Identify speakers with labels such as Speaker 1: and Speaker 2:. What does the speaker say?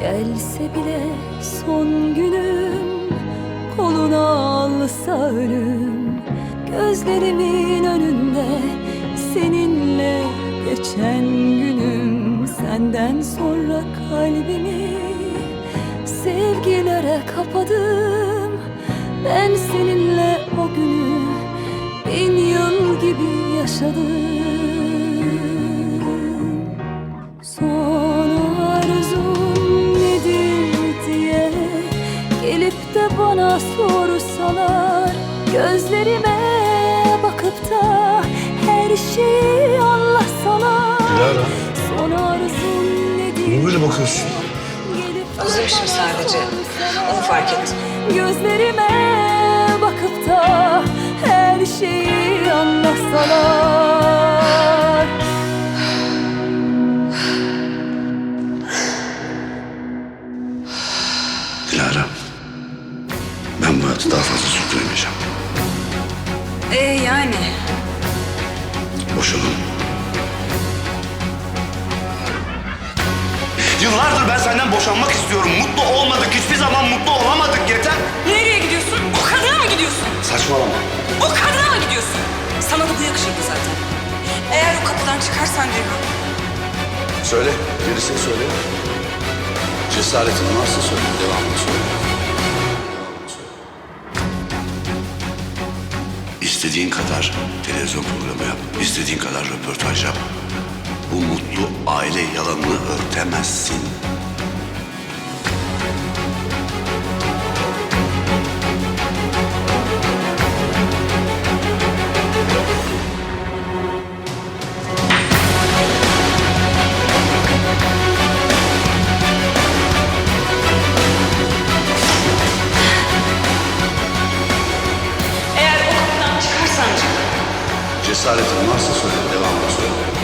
Speaker 1: Gelse bile son günüm Koluna alsa ölüm. Gözlerimin önünde Seninle geçen günüm. Senden sonra kalbimi Sevgilere kapadım. Ben seninle o günü Bin yıl gibi yaşadım bana sorsalar Gözlerime bakıp da Her şeyi anlatsalar
Speaker 2: Dilara.
Speaker 1: Son arzum nedir
Speaker 2: Niye böyle bakıyorsun?
Speaker 3: Özlemişim sadece. Onu fark ettim.
Speaker 1: Gözlerime
Speaker 2: hayatı daha fazla sürdüremeyeceğim.
Speaker 3: Ee yani.
Speaker 2: Boşanalım. Yıllardır ben senden boşanmak istiyorum. Mutlu olmadık. Hiçbir zaman mutlu olamadık. Yeter.
Speaker 3: Nereye gidiyorsun? O kadına mı gidiyorsun?
Speaker 2: Saçmalama.
Speaker 3: O kadına mı gidiyorsun? Sana da bu yakışırdı zaten. Eğer o kapıdan çıkarsan Ceyhun.
Speaker 2: Söyle. Gerisini söyle. Cesaretin varsa söyle. Devamını söyle. İstediğin kadar televizyon programı yap. istediğin kadar röportaj yap. Bu mutlu aile yalanını örtemezsin. Cesaretin varsa söyle, devamlı söyle.